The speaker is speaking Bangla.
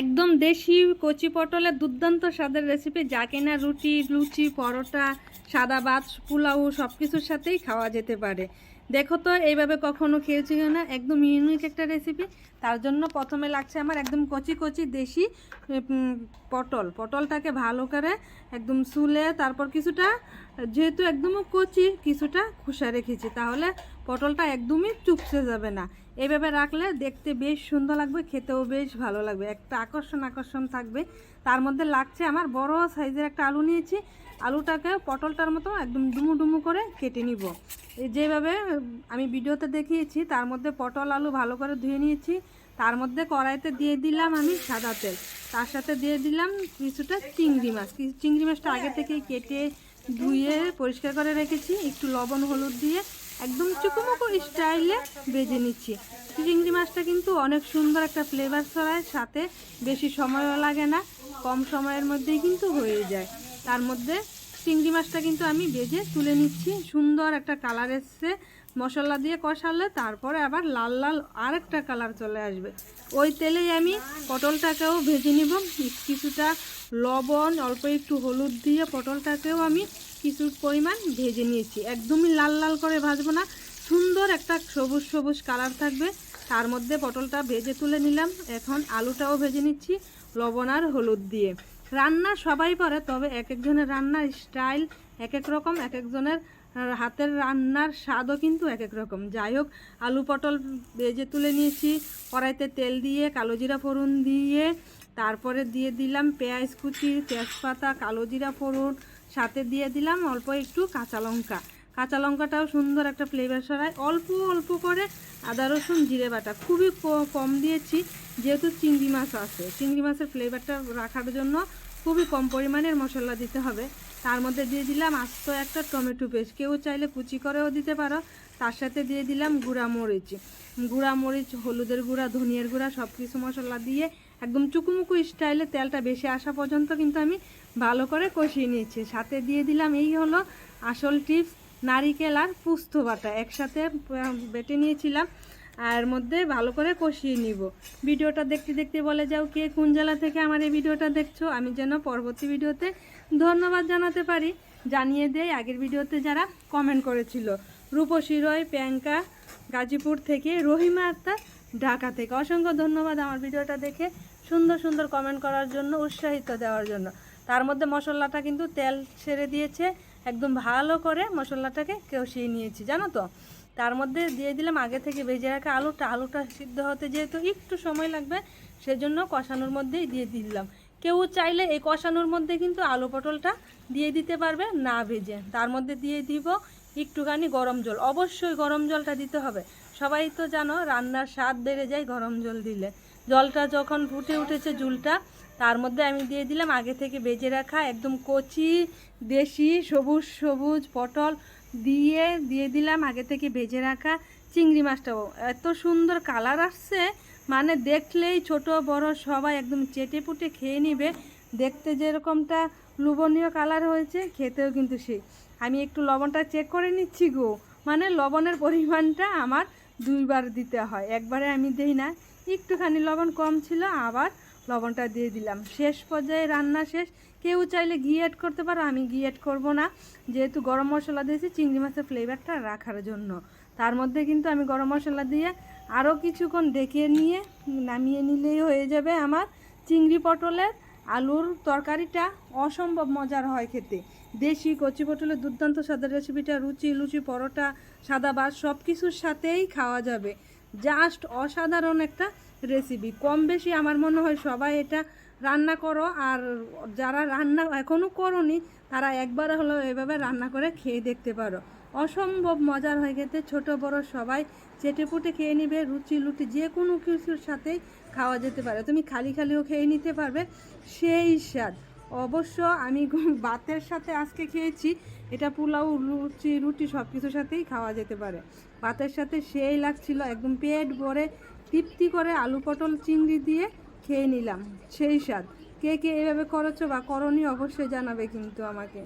একদম দেশি কচি পটলের দুর্দান্ত স্বাদের রেসিপি যা কেনা রুটি, লুচি, পরোটা, সাদা ভাত, পোলাও সব কিছুর সাথেই খাওয়া যেতে পারে। দেখো তো, এইভাবে কখনো খেয়েছি না একদম ইউনিক একটা রেসিপি তার জন্য প্রথমে লাগছে আমার একদম কচি কচি দেশি পটল। পটলটাকে ভালো করে একদম সুলে তারপর কিছুটা, যেহেতু একদম কচি, কিছুটা খুসা রেখেছি। তাহলে পটলটা একদমই চুপসে যাবে না। এইভাবে রাখলে দেখতে বেশ সুন্দর লাগবে, খেতেও বেশ ভালো লাগবে। একটা আকর্ষণ আকর্ষণ থাকবে। তার মধ্যে লাগছে আমার বড় সাইজের একটা আলু নিয়েছি। আলুটাকে পটলটার মতো একদম ডুমু ডুমু করে কেটে নিব। যেভাবে আমি ভিডিওতে দেখিয়েছি, তার মধ্যে পটল আলু ভালো করে ধুয়ে নিয়েছি। তার মধ্যে কড়াইতে দিয়ে দিলাম আমি সাদা তেল। তার সাথে দিয়ে দিলাম কিছুটা চিংড়ি মাছ। চিংড়ি মাছটা আগে থেকেই কেটে ধুয়ে পরিষ্কার করে রেখেছি। একটু লবণ, হলুদ দিয়ে একদম চুকুমুকু স্টাইলে ভেজে নিচ্ছি। চিংড়ি মাছটা কিন্তু অনেক সুন্দর একটা ফ্লেভার ছড়ায়, সাথে বেশি সময়ও লাগে না, কম সময়ের মধ্যেই কিন্তু হয়ে যায়। তার মধ্যে চিংড়ি মাছটা কিন্তু আমি ভেজে তুলে নিচ্ছি। সুন্দর একটা কালার এসছে। মশলা দিয়ে কষালে তারপরে আবার লাল লাল আরেকটা কালার চলে আসবে। ওই তেলেই আমি পটলটাকেও ভেজে নিব। কিছুটা লবণ, অল্প একটু হলুদ দিয়ে পটলটাকেও আমি কিছু পরিমাণ ভেজে নিয়েছি। একদমই লাল লাল করে ভাজবো না। সুন্দর একটা সবুজ সবুজ কালার থাকবে। তার মধ্যে পটলটা ভেজে তুলে নিলাম। এখন আলুটাও ভেজে নিচ্ছি, লবণ আর হলুদ দিয়ে। রান্না সবাই পারে তবে এক একজনের রান্নার স্টাইল এক এক রকম, এক একজনের হাতের রান্নার স্বাদও কিন্তু এক এক রকম। যাই হোক, আলু পটল ভেজে তুলে নিয়েছি, কড়াইতে তেল দিয়ে, কালো জিরা ফোড়ন দিয়ে, তারপরে দিয়ে দিলাম পেঁয়াজ কুচি, তেজপাতা, কালো জিরা ফোড়ন, সাথে দিয়ে দিলাম অল্প একটু কাঁচা লঙ্কা। কাঁচা লঙ্কাটাও সুন্দর একটা ফ্লেভার সরায় অল্প অল্প করে আদা, রসুন, জিরে বাটা খুবই কম দিয়েছি। যেহেতু চিংড়ি মাছ আছে, চিংড়ি মাছের ফ্লেভারটা রাখার জন্য খুবই কম পরিমাণের মশলা দিতে হবে। তার মধ্যে দিয়ে দিলাম আস্ত একটা টমেটো পেস্ট। কেউ চাইলে কুচি করেও দিতে পারো। তার সাথে দিয়ে দিলাম গুঁড়া মরিচ গুঁড়া মরিচ হলুদের গুঁড়া, ধনিয়ার গুঁড়া সব কিছু মশলা দিয়ে একদম চুকুমুকু স্টাইলে তেলটা বেশি আসা পর্যন্ত কিন্তু আমি ভালো করে কষিয়ে নিয়েছি। সাথে দিয়ে দিলাম এই হলো আসল টিপস নারিকেল আর পুস্ত বাটা। একসাথে বেটে নিয়েছিলাম। আর মধ্যে ভালো করে কষিয়ে নিব। ভিডিওটা দেখতে দেখতে বলে যাও কে কোন জেলা থেকে আমার এই ভিডিওটা দেখছ। আমি যেন পরবর্তী ভিডিওতে ধন্যবাদ জানাতে পারি। জানিয়ে দেয় আগের ভিডিওতে যারা কমেন্ট করেছিল, রূপসী রয়, প্রিয়াঙ্কা, গাজীপুর থেকে রহিমা আক্তার, ঢাকা থেকে অসংখ্য ধন্যবাদ আমার ভিডিওটা দেখে সুন্দর সুন্দর কমেন্ট করার জন্য, উৎসাহিত দেওয়ার জন্য। তার মধ্যে মশলাটা কিন্তু তেল ছেড়ে দিয়েছে। একদম ভালো করে মশলাটাকে কষিয়ে নিয়েছি, জানো তো? তার মধ্যে দিয়ে দিলাম আগে থেকে ভেজে রাখা আলুটা। আলুটা সিদ্ধ হতে যেহেতু একটু সময় লাগবে, সেজন্য কষানোর মধ্যেই দিয়ে দিলাম। কেউ চাইলে এই কষানোর মধ্যে কিন্তু আলু পটলটা দিয়ে দিতে পারবে না ভেজে। তার মধ্যে দিয়ে দিব একটুখানি গরম জল। অবশ্যই গরম জলটা দিতে হবে। সবাই তো জানো, রান্নার স্বাদ বেড়ে যায় গরম জল দিলে। জলটা যখন ফুটে উঠেছে জুলটা তার মধ্যে আমি দিয়ে দিলাম আগে থেকে বেজে রাখা একদম কচি দেশি সবুজ সবুজ পটল দিয়ে দিয়ে দিলাম আগে থেকে ভেজে রাখা চিংড়ি মাছটাও। এত সুন্দর কালার আসছে মানে দেখলেই ছোট, বড় সবাই একদম চেটে পুটে খেয়ে নিবে। দেখতে যেরকমটা লোভনীয় কালার হয়েছে, খেতেও কিন্তু সেই। আমি একটু লবণটা চেক করে নিচ্ছি গো। মানে লবণের পরিমাণটা আমার দুইবার দিতে হয়, একবারে আমি দেই না। একটুখানি লবণ কম ছিল, আবার লবণটা দিয়ে দিলাম। শেষ পর্যায়ে রান্না শেষ। কেউ চাইলে ঘি অ্যাড করতে পারো, আমি ঘি অ্যাড করব না। যেহেতু গরম মশলা দিয়েছি, চিংড়ি মাছের ফ্লেভারটা রাখার জন্য। তার মধ্যে কিন্তু আমি গরম মশলা দিয়ে আরও কিছুক্ষণ ডেকে নিয়ে নামিয়ে নিলেই হয়ে যাবে আমার চিংড়ি পটলের আলুর তরকারিটা। অসম্ভব মজার হয় খেতে। দেশি কচি পটলের দুর্দান্ত স্বাদের রেসিপিটা রুচি, লুচি, পরোটা, সাদা ভাত সব কিছুর সাথেই খাওয়া যাবে। জাস্ট অসাধারণ একটা রেসিপি কম বেশি আমার মনে হয় সবাই এটা রান্না করো, আর যারা রান্না এখনও করনি, তারা একবার হলো এভাবে রান্না করে খেয়ে দেখতে পারো। অসম্ভব মজার হয়ে গেছে ছোট বড় সবাই চেটে পুটে খেয়ে নিবে, রুচি লুটি যে কোনো কিছুর সাথেই খাওয়া যেতে পারে। তুমি খালি খালিও খেয়ে নিতে পারবে, সেই স্বাদ। অবশ্য আমি ভাতের সাথে আজকে খেয়েছি। এটা পোলাও, লুচি, রুটি সব কিছুর সাথেই খাওয়া যেতে পারে। ভাতের সাথে সেই লাগছিল, একদম পেট ভরে তৃপ্তি করে আলু পটল, চিংড়ি দিয়ে খেয়ে নিলাম। সেই স্বাদ। কে কে এভাবে করেছ বা করনি অবশ্যই জানাবে কিন্তু আমাকে।